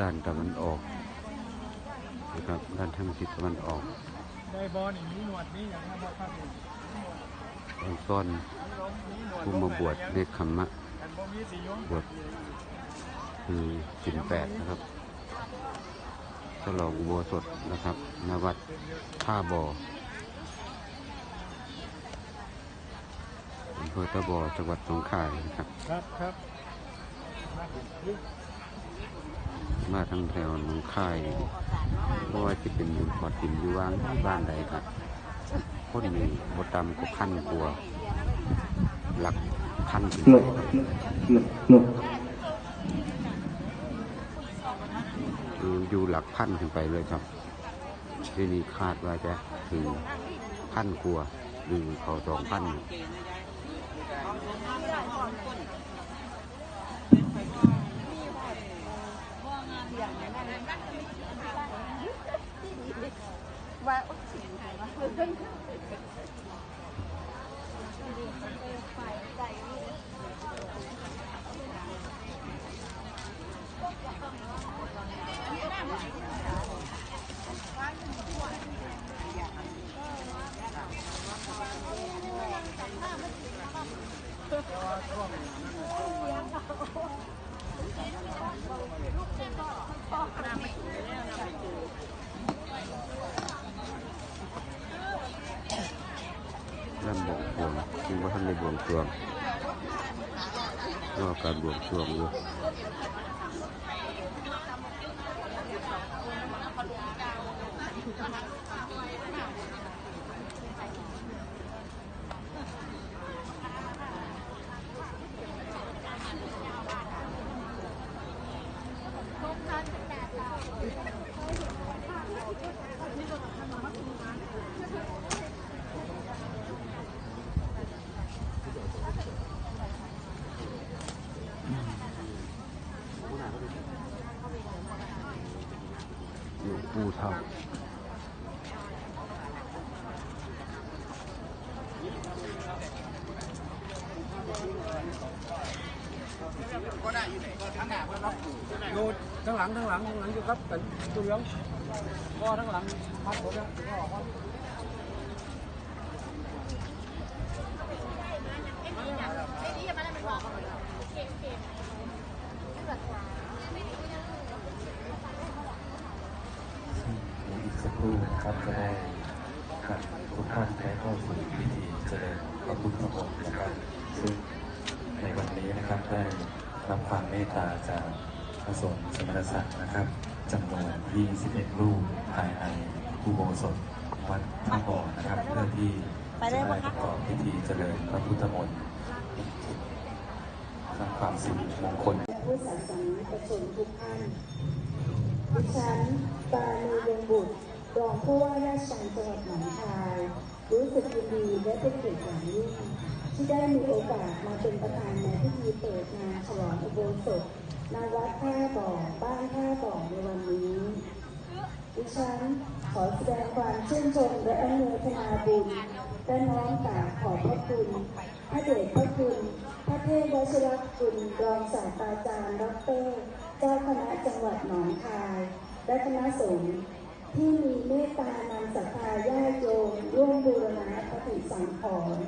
ด้านตะวันออกนะครับด้านทางทิศตะวันออกได้บอลอย่างนี้หนวดนี้อย่างนี้บอกครับตอนซ่อนผู้มาบวชในคำมะกันบ่มีสียงบวชคือสินแปดนะครับฉลองอุโบสถนะครับณวัดท่าบ่ออำเภอตะบ่อจังหวัดหนองคานะครับครับครับ มาทางแถวหนองคายเพราะว่าจะเป็นอยู่ขอดหินอยู่ว่างที่บ้านใดครับคนนี้บดำก็พันกลัวาหลักพันขึ้นหไปนุกครับหนุกหนุกคืออยู่หลักพันขึ้นไปเลยครับ ที่นี่คาดว่าจะถึงพันกลัวาหรือเขาสองพัน อยู่ว่าริ่มบวงสรวงยังว่าท่านในบวงสรวง รอการบวงสรวงอยู่ อยู่ปูเท่าโยนทั้งหลังทั้งหลังทั้ง สักครู่นะครับจะได้ครับทุกท่านได้เข้าสู่พิธีเจริญพระพุทธมนต์นะครับ ซึ่งในวันนี้นะครับได้รับความเมตตาจากพระสงฆ์สมณศักดิ์นะครับจำนวน 21 รูปภายในอุโบสถวัดท่าบ่อนะครับ เพื่อที่จะได้ประกอบพิธีเจริญพระพุทธมนต์สร้างความสิริมงคลและผู้ศาสนาประชนทุกท่านดิฉันปาณีวงบุตร รองผู้ว่าราชการจังหวัดหนองคายรู้สึกยินดีและเป็นเกียรติอย่างยิ่งที่ได้มีโอกาสมาเป็นประธานในพิธีเปิดงานฉลองอุโบสถณวัดท่าบ่อบ้านท่าบ่อในวันนี้ดิฉันขอแสดงความชื่นชมและอนุโมทนาบุญและน้อมกราบขอบพระคุณพระเดชพระคุณ พระเทพวชิรคุณรองศาสตราจารย์ดรเจ้าคณะจังหวัดหนองคาย และคณะสงฆ์ ที่มีเมตตานำศรัทธาญาติโยมร่วมบูรณะปฏิสังขรณ์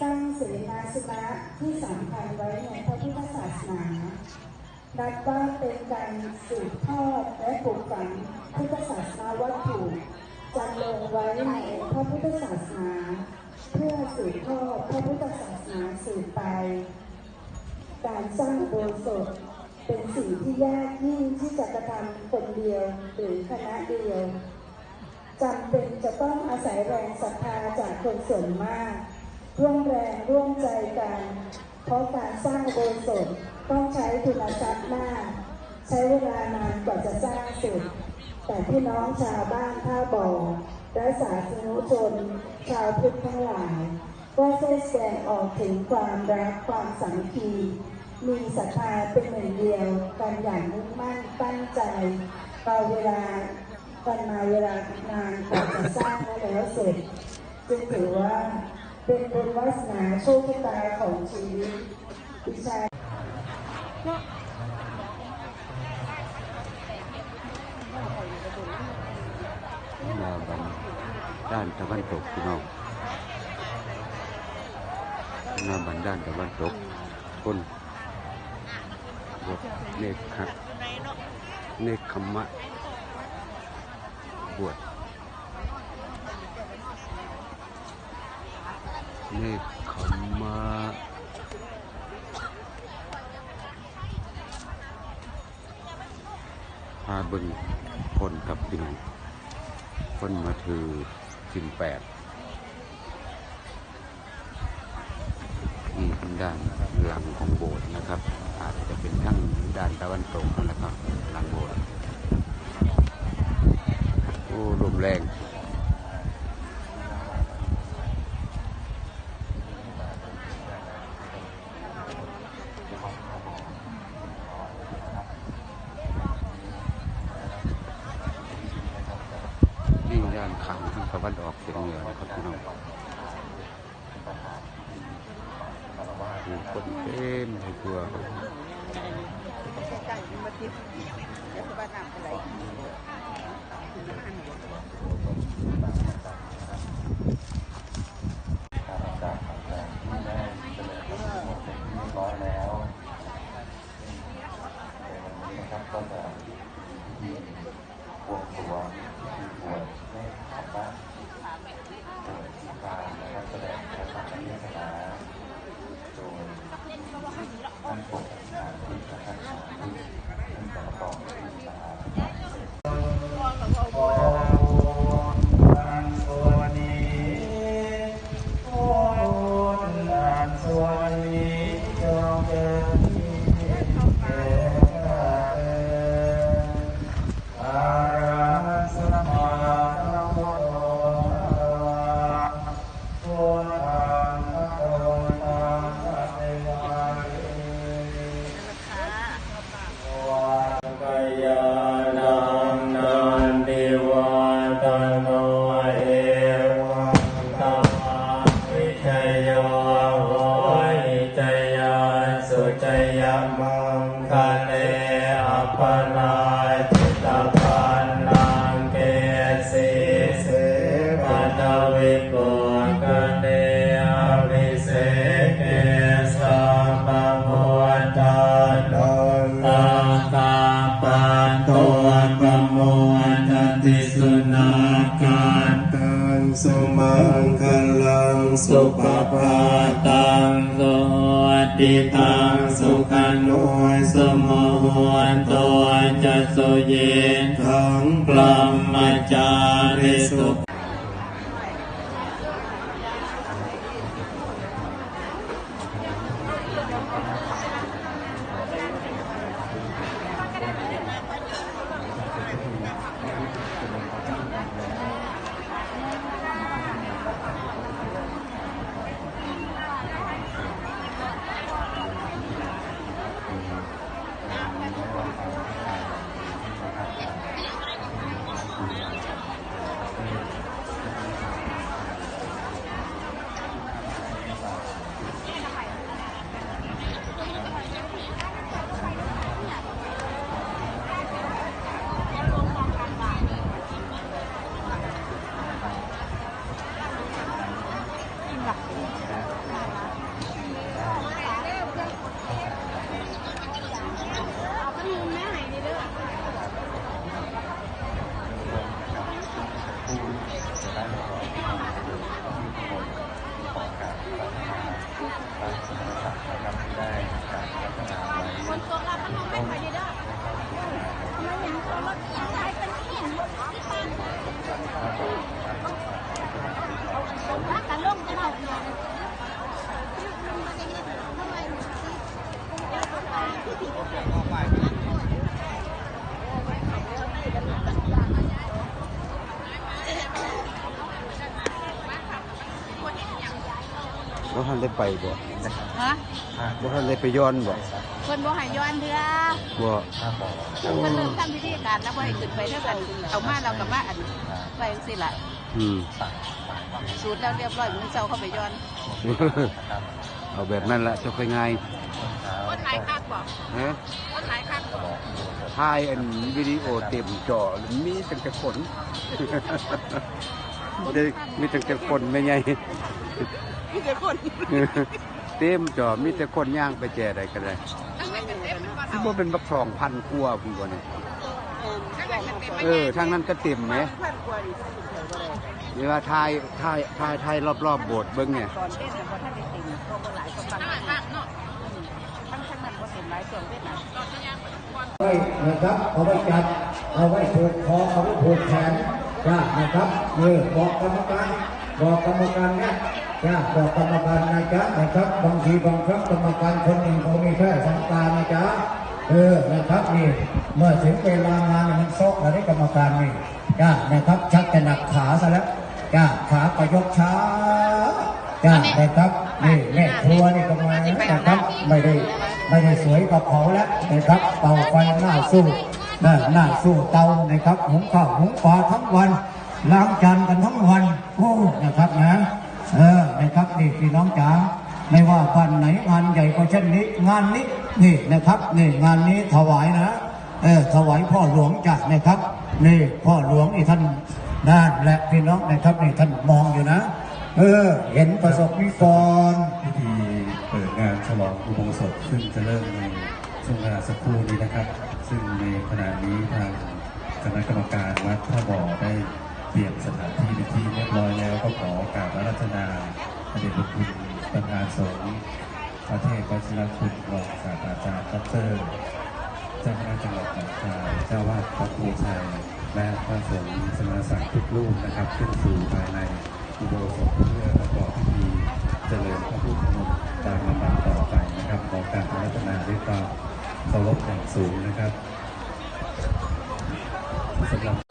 สร้างเสนาสนะที่สำคัญไว้ในพระพุทธศาสนานับว่าเป็นการสืบทอดและปลูกฝังพุทธศาสนาวัตถุจันลงไว้ในพระพุทธศาสนา เพื่อสืบทอดพระพุทธศาสนาสืบไป การสร้างอุโบสถ เป็นสิ่งที่ยากยิ่งที่จะกระทำคนเดียวหรือคณะเดียวจำเป็นจะต้องอาศัยแรงศรัทธาจากคนส่วนมากร่วมแรงร่วมใจกัน เพราะการสร้างโบสถ์ต้องใช้ทุนทรัพย์มาก ใช้เวลานานกว่าจะสร้างเสร็จแต่พี่น้องชาวบ้านท่าบ่อและสาธารณชน ชาวพุทธทั้งหลาย ก็ได้แสดงออกถึงความรักความสามัคคี มีศรัทธาเป็นหนึ่งเดียวกันอย่างมุ่งมั่นตั้งใจต่อเวลากันมาเวลานานกว่าจะสร้างมาแล้วเสร็จจึงถือว่าเป็นบุญวาสนาโชคชะตาของชีวิตดิฉันนาบันด้านตะวันตกพี่น้องนาบันด้านตะวันตกคน บเนกขัดเนกขมะ บวชเนกขมะพาบึงคนกับพี่น้องคนมาถือสินแปดนี่ด้านหลังของโบสถ์นะครับ อาจจะเป็นทั้งด้านตะวันตกแล้วก็หลังโบสถ์โอ้ลมแรงนี่ด้านขังทางตะวันออกเฉียงเหนือนะครับพี่น้อง ผู้คนเต็มในตัวครับ โตตัวปโมตติสุนาการตังสุมังคลังสุปปาตังสุวัติตังสุขันโนสมหวนตัวจะสุเยทังปรมจาริสุ ว่าท่าน ได้ไปบ่ฮะว่าท่านได้ไปย้อนบ่เพิ่นบ่ให้ย้อนเถื่อบ่เพิ่นเริ่มทำพิธีการแล้วบ่ให้ขึ้นไปเท่ากันเอามาเราก็มาอันไปจังซี่ล่ะอืมสูตรแล้วเรียบร้อยมื้อเช้าเข้าไปย้อน เอาแบบนั้นละจะค่อยง่ายคนหลายคักบ่ฮะคนหลายคักบ่ถ่ายอันวิดีโอเต็มจอมีตั้งแต่คนเด็กมีแต่แต่คนไม่ใหญ่ มีแต่คนเต็มจอมีแต่คนย่างไปแจได้กันเลยที่ว่าเป็นบักทองพันกลัวพุ่นบ่เนี่ยเออทางนั้นก็เต็มไหมพันกว่าดิเวลาทายทายทายทายรอบๆโบสถ์เบิ้งเนี่ยตอนเต้นน่ะบ่ทันได้เต็มก็บ่หลายก็ฟังเนาะทั้งทั้งนั้นบ่เต็มหลายช่วงเวทน่ะไว้นะครับเอาไว้จับเอาไว้ผูกคอเอาไว้ผูกแขนจ้านะครับเออบอกกรรมการบอกกรรมการนะ จ้าบอกกรรมการนะจ๊ะนะครับบางทีบางครั้งกรรมการคนหนึ่งเขามีแค่สองตานะจ๊ะเออนะครับนี่เมื่อถึงเวลางานมันโซกแล้วได้กรรมการนี่จ้านะครับชักจะหนักขาซะแล้วจ้าขาประยกช้าจ้านะครับนี่แม่ครัวนี่ก็มานะครับไม่ได้ไม่ได้สวยกับเขาแล้วนะครับเตาไฟหน้าสู้หน้าหน้าสู้เตานะครับหุงข้าวหุงปลาทั้งวันล้างจานกันทั้งวันโอ้นะครับนะ เออนะครับนี่พี่น้องจ๋าไม่ว่าบ้านไหนงานใหญ่ก็เช่นนี้ งานนี้นี่นะครับนี่งานนี้ถวายนะเออถวายพ่อหลวงจัดนะครับนี่พ่อหลวงอีท่านนั่นแหละพี่น้องนะครับนี่ท่านมองอยู่นะ เออ เห็นประสบนิกรพิธีเปิดงานฉลองอุโบสถซึ่งจะเริ่มในช่วงเวลาสักครู่นี้นะครับ ซึ่งในขณะนี้ทางคณะกรรมการวัดท่าบ่อได้ เตรียมสถานที่เป็นที่เรียบร้อยแล้วก็ขอกราบรัธนาพระเดชพระคุณประธานสงฆ์พระเทพวชิรคุณรองศาสตราจารย์ดรเจ้าคณะจังหวัดหนองคายเจ้าวาดพระครูชัยและพระสงฆ์สมณศักพิทุกรูปนะครับ ขึ้นสู่ภายในอุโบสถเพื่อประกอบพิธีเจริญพระพุทธมนต์ตามลำดับต่อไปนะครับขอการพัฒนาด้วยความเคารพอย่างสูงนะครับสำหรับ